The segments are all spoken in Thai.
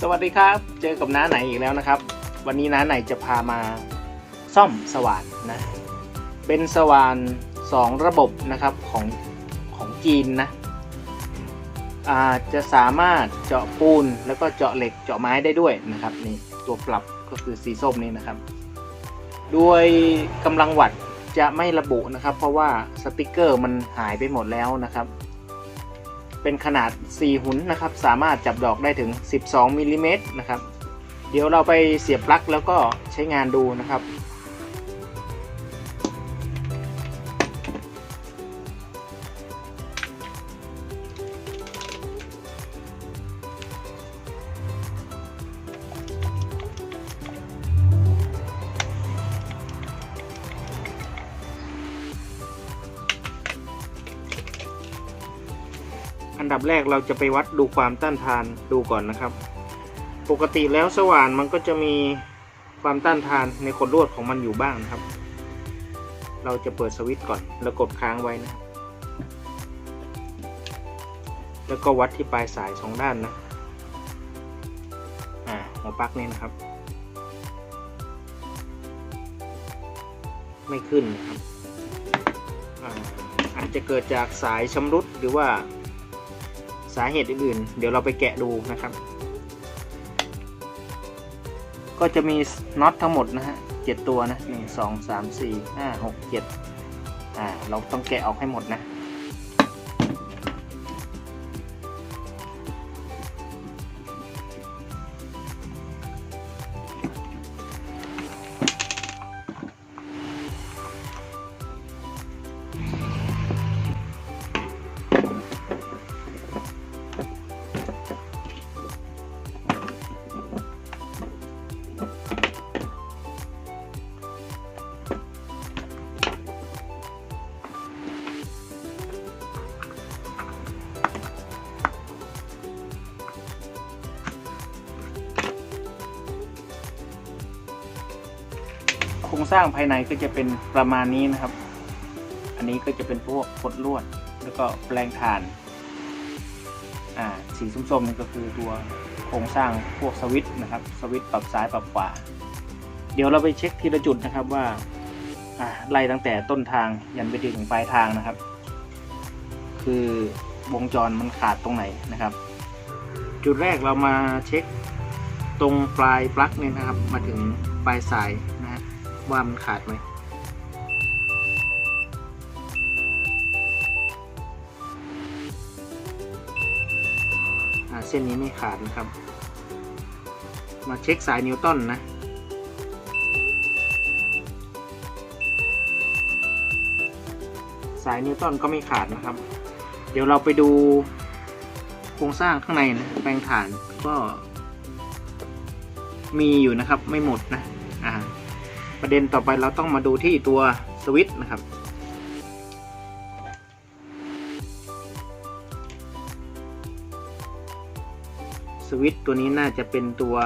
สวัสดีครับ เจอกับน้าไหนอีกแล้วนะครับ วันนี้น้าไหนจะพามาซ่อมสว่านนะ เป็นสว่านสองระบบนะครับของของจีนนะอาจะสามารถเจาะปูนแล้วก็เจาะเหล็กเจาะไม้ได้ด้วยนะครับนี่ตัวปรับก็คือสีส้มนี่นะครับด้วยกำลังวัตต์จะไม่ระบุนะครับ เพราะว่าสติกเกอร์มันหายไปหมดแล้วนะครับ เป็นขนาด 4 หุนนะครับ สามารถจับดอกได้ถึง 12มิลลิเมตรนะครับ เดี๋ยวเราไปเสียบปลั๊กแล้วก็ใช้งานดูนะครับ แรกเราจะไปวัดดูความต้านทานดูก่อนนะครับ ปกติแล้วสว่านมันก็จะมีความต้านทานในขดลวดของมันอยู่บ้างนะครับ เราจะเปิดสวิตช์ก่อนแล้วกดค้างไว้นะครับ แล้วก็วัดที่ปลายสายสองด้านนะอ่าหัวปลั๊กนี่นะครับ ไม่ขึ้นนะครับอาอาจจะเกิดจากสายชำรุดหรือว่า สาเหตุอื่นๆ เดี๋ยวเราไปแกะดูนะครับ ก็จะมีน็อตทั้งหมดนะฮะเจ็ดตัวนะหนึ่งสองสามสี่ห้าหกเจ็ดอ่าเราต้องแกะออกให้หมดนะ รงสร้างภายในก็จะเป็นประมาณนี้นะครับ อันนี้ก็จะเป็นพวกกดลวด แล้วก็แปลงถ่าน อ่า สีส้มๆนี่ก็คือตัวโครงสร้างพวกสวิตช์นะครับ สวิตช์ปรับซ้ายปรับขวา เดี๋ยวเราไปเช็คทีละจุดนะครับว่า อ่า ไล่ตั้งแต่ต้นทางยันไปถึงปลายทางนะครับ คือวงจรมันขาดตรงไหนนะครับ จุดแรกเรามาเช็คตรงปลายปลั๊กเนี่ยนะครับ มาถึงปลายสาย ว่ามันขาดไหม เส้นนี้ไม่ขาดนะครับ มาเช็คสายนิวตันนะสายนิวตันก็ไม่ขาดนะครับ เดี๋ยวเราไปดูโครงสร้างข้างในนะแปลงฐานก็มีอยู่นะครับไม่หมดนะ ประเด็นต่อไปเราต้องมาดูที่ตัวสวิตช์นะครับ สวิตช์ตัวนี้น่าจะเป็นตัว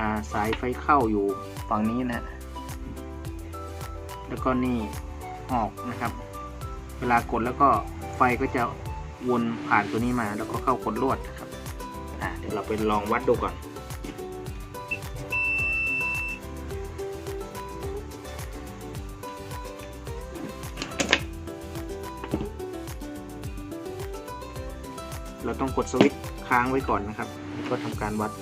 าสายไฟเข้าอยู่ฝั่งนี้นะ แล้วก็นี่ออกนะครับ เวลากดแล้วก็ไฟก็จะวนผ่านตัวนี้มาแล้วก็เข้ากดลวดนะครับ เดี๋ยวเราไปลองวัดดูก่อน องกดสวิตช์ค้างไว้ก่อนนะครับ ก็ทำการวัด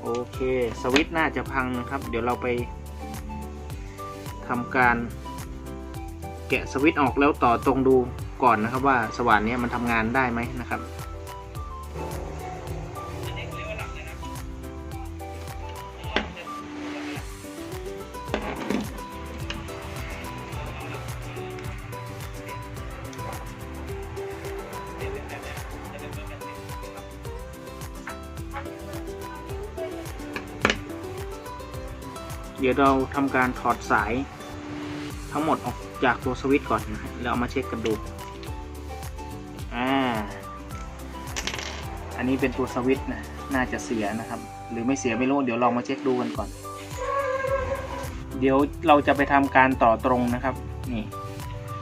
โอเค สวิตช์น่าจะพังนะครับ เดี๋ยวเราไปทำการแกะสวิตช์ออกแล้วต่อตรงดูก่อนนะครับว่าสว่านนี้มันทำงานได้ไหมนะครับ ดี๋ยวเราทำการถอดสาย ทั้งหมดออกจากตัวสวิตช์ก่อนนะแล้วเอามาเช็คกันดูอ่าอันนี้เป็นตัวสวิตช์นะน่าจะเสียนะครับ หรือไม่เสียไม่รู้เดี๋ยวลองมาเช็คดูกันก่อน เดี๋ยวเราจะไปทำการต่อตรงนะครับนี่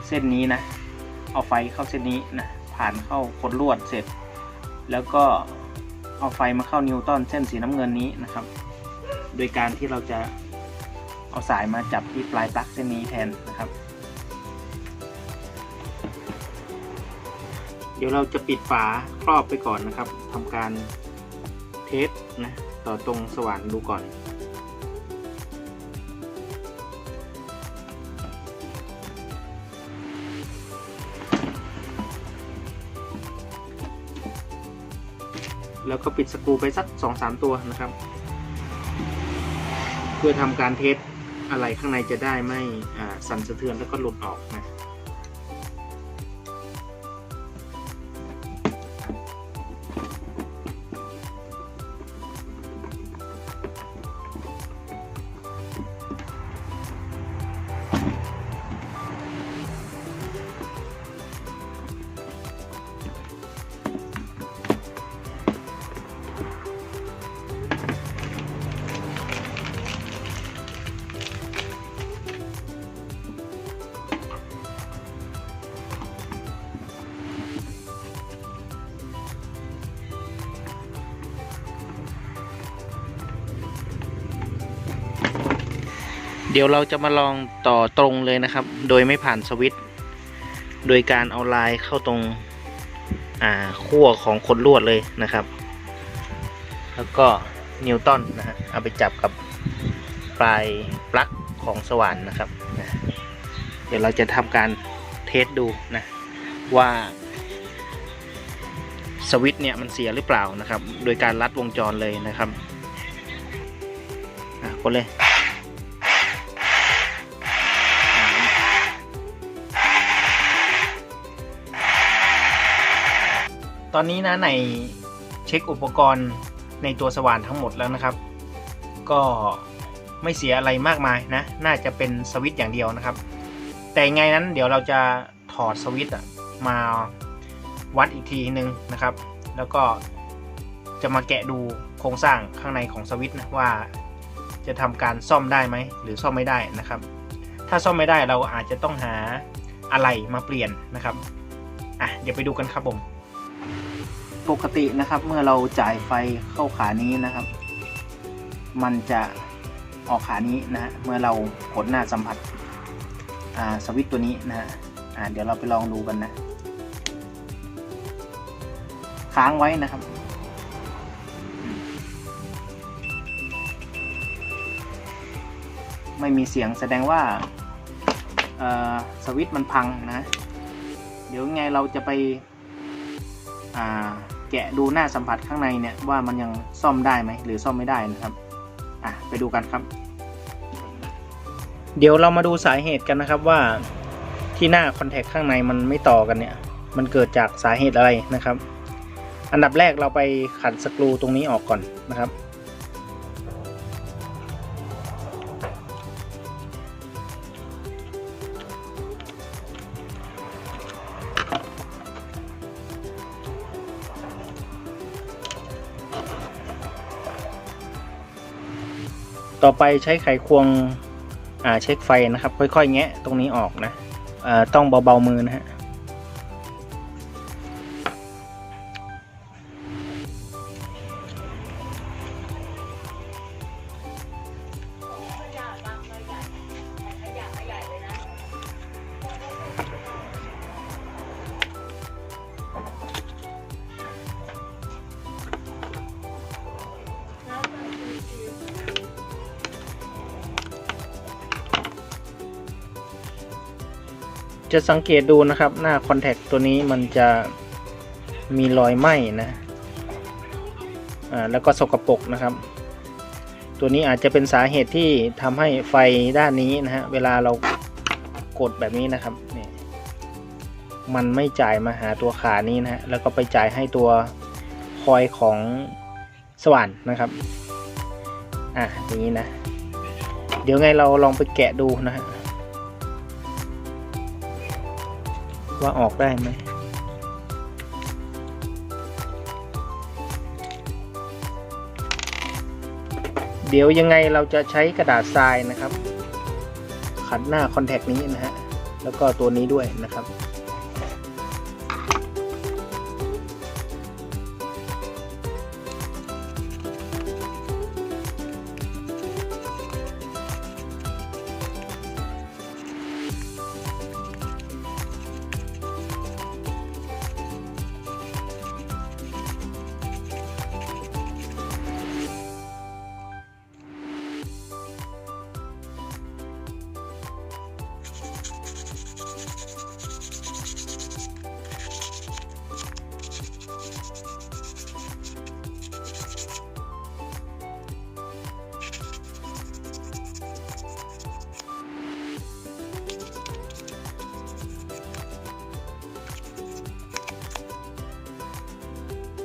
เส้นนี้นะ เอาไฟเข้าเส้นนี้นะผ่านเข้าขดลวดเสร็จ แล้วก็เอาไฟมาเข้านิวตันเส้นสีน้ำเงินนี้นะครับ โดยการที่เราจะ เอาสายมาจับที่ปลายปลั๊กเส้นนี้แทนนะครับ เดี๋ยวเราจะปิดฝาครอบไปก่อนนะครับทำการเทสนะต่อตรงสว่านดูก่อนแล้วก็ปิดสกรูไปสักสองสามตัวนะครับ เพื่อทำการเทส อะไรข้างในจะได้ไม่สั่นสะเทือนแล้วก็หลุดออกนะ เดี๋ยวเราจะมาลองต่อตรงเลยนะครับ โดยไม่ผ่านสวิตช์โดยการเอาลายเข้าตรงอ่าขั้วของขนลวดเลยนะครับ แล้วก็นิวตันนะฮะเอาไปจับกับปลายปลั๊กของสว่านนะครับนะเดี๋ยวเราจะทำการเทสดูนะว่าสวิตช์เนี่ยมันเสียหรือเปล่านะครับ โดยการลัดวงจรเลยนะครับอะกดเลย ตอนนี้นะในเช็คอุปกรณ์ในตัวสว่านทั้งหมดแล้วนะครับ ก็ไม่เสียอะไรมากมายนะ น่าจะเป็นสวิตช์อย่างเดียวนะครับ แต่ไงนั้นเดี๋ยวเราจะถอดสวิตช์มาวัดอีกทีนึงนะครับ แล้วก็จะมาแกะดูโครงสร้างข้างในของสวิตช์นะว่าจะทำการซ่อมได้ไหมหรือซ่อมไม่ได้นะครับ ถ้าซ่อมไม่ได้เราอาจจะต้องหาอะไรมาเปลี่ยนนะครับอะเดี๋ยวไปดูกันครับผม ปกตินะครับ เมื่อเราจ่ายไฟเข้าขานี้นะครับ มันจะออกขานี้นะเมื่อเรากดหน้าสัมผัสสวิตตัวนี้นะฮะเดี๋ยวเราไปลองดูกันนะ ค้างไว้นะครับ ไม่มีเสียงแสดงว่าสวิตมันพังนะ เดี๋ยวไงเราจะไป แกะดูหน้าสัมผัสข้างในเนี่ยว่ามันยังซ่อมได้ไหมหรือซ่อมไม่ได้นะครับอะไปดูกันครับ เดี๋ยวเรามาดูสาเหตุกันนะครับว่าที่หน้าคอนแทคข้างในมันไม่ต่อกันเนี่ยมันเกิดจากสาเหตุอะไรนะครับ อันดับแรกเราไปขันสกรูตรงนี้ออกก่อนนะครับ ต่อไปใช้ไขควงเช็คไฟนะครับ ค่อยๆ แงะตรงนี้ออกนะต้องเบาๆมือนะฮะ จะสังเกตดูนะครับ หน้าคอนแทคตัวนี้มันจะมีรอยไหม้นะอ่าแล้วก็สกปรกนะครับ ตัวนี้อาจจะเป็นสาเหตุที่ทำให้ไฟด้านนี้นะฮะเวลาเรากดแบบนี้นะครับเนี่ยมันไม่จ่ายมาหาตัวขานี้นะฮะแล้วก็ไปจ่ายให้ตัวคอยของสว่านนะครับ อะอย่างนี้นะ เดี๋ยวไงเราลองไปแกะดูนะฮะ ว่าออกได้ไหมเดี๋ยวยังไงเราจะใช้กระดาษทรายนะครับ ขัดหน้าคอนแทคนี้นะฮะแล้วก็ตัวนี้ด้วยนะครับ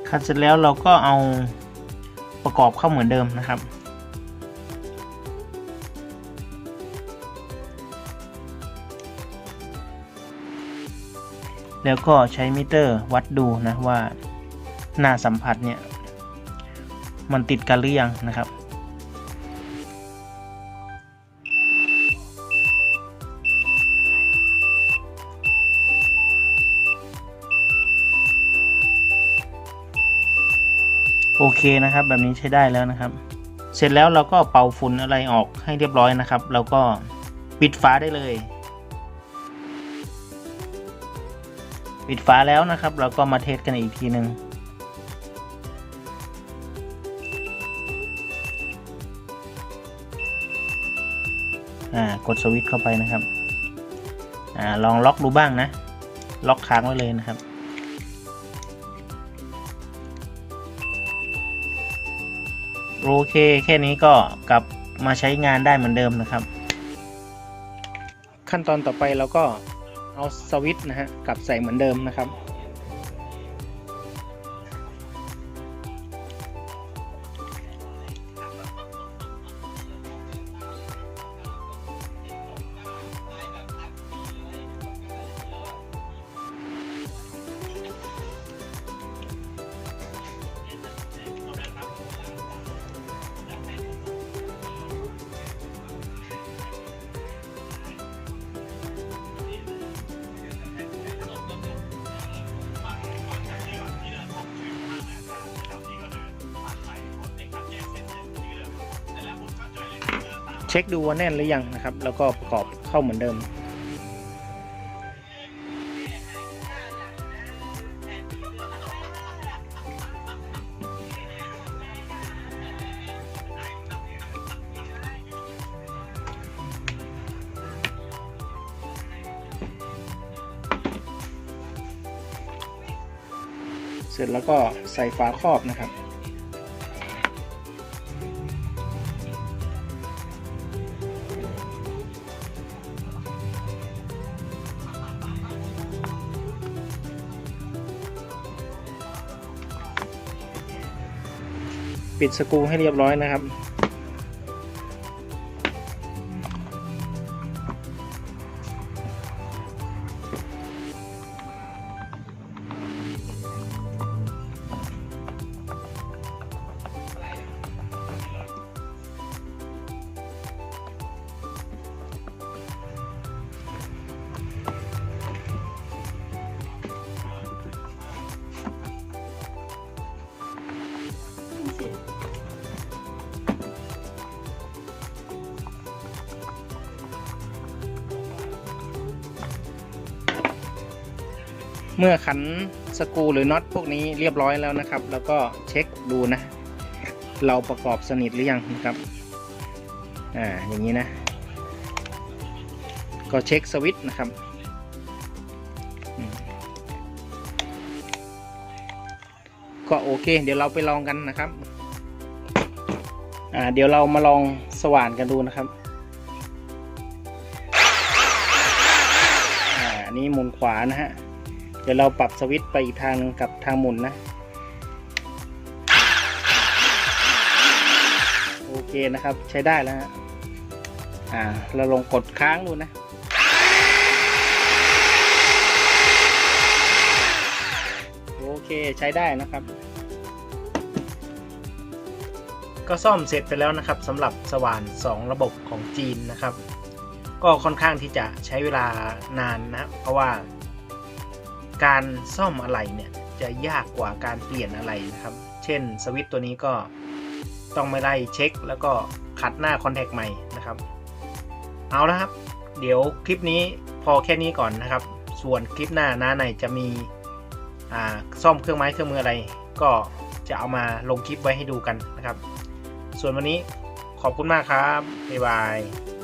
คัดเสร็จแล้วเราก็เอาประกอบเข้าเหมือนเดิมนะครับ แล้วก็ใช้มิเตอร์วัดดูนะว่าหน้าสัมผัสเนี่ย มันติดกันหรือยังนะครับ นะครับ แบบนี้ใช้ได้แล้วนะครับ เสร็จแล้วเราก็เป่าฝุ่นอะไรออกให้เรียบร้อยนะครับแล้วก็ปิดฝาได้เลย ปิดฝาแล้วนะครับ เราก็มาเทสกันอีกทีหนึ่งอ่ากดสวิตช์เข้าไปนะครับอ่าลองล็อกดูบ้างนะ ล็อกค้างไว้เลยนะครับ โอเคแค่นี้ก็กลับมาใช้งานได้เหมือนเดิมนะครับ ขั้นตอนต่อไปเราก็เอาสวิตช์นะฮะกลับใส่เหมือนเดิมนะครับ เช็คดูว่าแน่นหรือยังนะครับ แล้วก็ประกอบเข้าเหมือนเดิม เสร็จแล้วก็ใส่ฝาครอบนะครับ ปิดสกรูให้เรียบร้อยนะครับ เมื่อขันสกูหรือน็อตพวกนี้เรียบร้อยแล้วนะครับ แล้วก็เช็คดูนะ เราประกอบสนิทหรือยังนะครับ อ่า อย่างนี้นะ ก็เช็คสวิตช์นะครับก็โอเค เดี๋ยวเราไปลองกันนะครับ อ่า เดี๋ยวเรามาลองสว่านกันดูนะครับ อ่า อันนี้หมุนขวานะฮะ ดี๋ยวเราปรับสวิตช์ไปอีกทางนึงกับทางหมุนนะ โอเคนะครับใช้ได้แล้วฮะอ่า เราลองกดค้างดูนะ โอเคใช้ได้นะครับ ก็ซ่อมเสร็จไปแล้วนะครับสำหรับสว่าน 2 ระบบของจีนนะครับ ก็ค่อนข้างที่จะใช้เวลานานนะ เพราะว่า การซ่อมอะไรเนี่ยจะยากกว่าการเปลี่ยนอะไรนะครับ เช่นสวิตตัวนี้ก็ต้องไม่ได้เช็ค แล้วก็ขัดหน้าคอนแทคใหม่นะครับ เอาละครับ เดี๋ยวคลิปนี้พอแค่นี้ก่อนนะครับ ส่วนคลิปหน้าหน้าไหนจะมีอ่าซ่อมเครื่องไม้เครื่องมืออะไร ก็จะเอามาลงคลิปไว้ให้ดูกันนะครับ ส่วนวันนี้ขอบคุณมากครับบ๊ายบาย